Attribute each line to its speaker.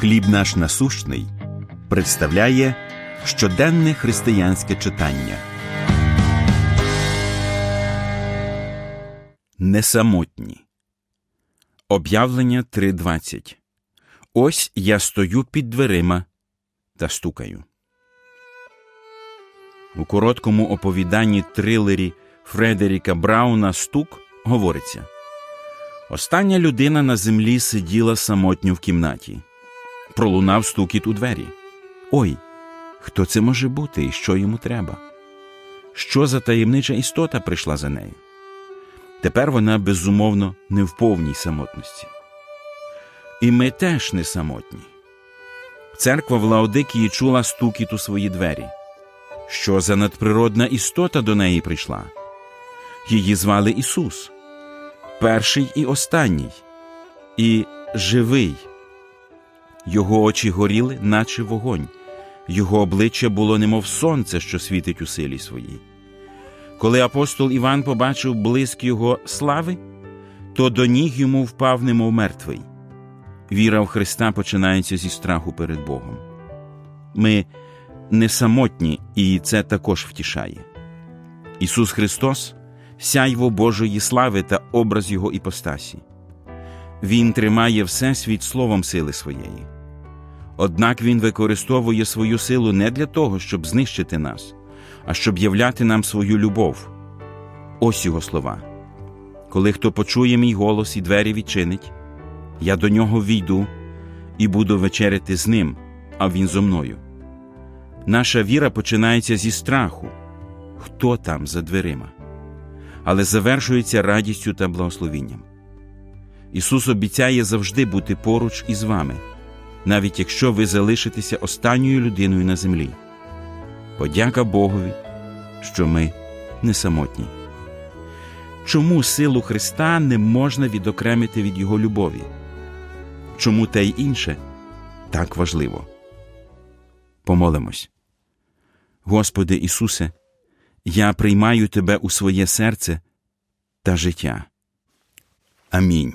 Speaker 1: Хліб наш насущний представляє щоденне християнське читання. Несамотні. Об'явлення 3.20. Ось я стою під дверима та стукаю. У короткому оповіданні трилері Фредеріка Брауна Стук говориться Остання людина на землі сиділа самотньо в кімнаті. Пролунав стукіт у двері. Ой, хто це може бути і що йому треба? Що за таємнича істота прийшла за нею? Тепер вона безумовно не в повній самотності. І ми теж не самотні. Церква в Лаодикії чула стукіт у свої двері. Що за надприродна істота до неї прийшла? Її звали Ісус, перший і останній, і живий. Його очі горіли, наче вогонь, його обличчя було немов сонце, що світить у силі своїй. Коли апостол Іван побачив блиск його слави, то до ніг йому впав, немов мертвий. Віра в Христа починається зі страху перед Богом. Ми не самотні, і це також втішає. Ісус Христос сяйво Божої слави та образ Його іпостасі. Він тримає Всесвіт словом сили своєї. Однак Він використовує свою силу не для того, щоб знищити нас, а щоб являти нам свою любов. Ось його слова. Коли хто почує мій голос і двері відчинить, я до нього війду і буду вечеряти з ним, а він зо мною. Наша віра починається зі страху, хто там за дверима, але завершується радістю та благословінням. Ісус обіцяє завжди бути поруч із вами, навіть якщо ви залишитеся останньою людиною на землі. Подяка Богові, що ми не самотні. Чому силу Христа не можна відокремити від Його любові? Чому те й інше так важливо? Помолимось. Господи Ісусе, я приймаю Тебе у своє серце та життя. Амінь.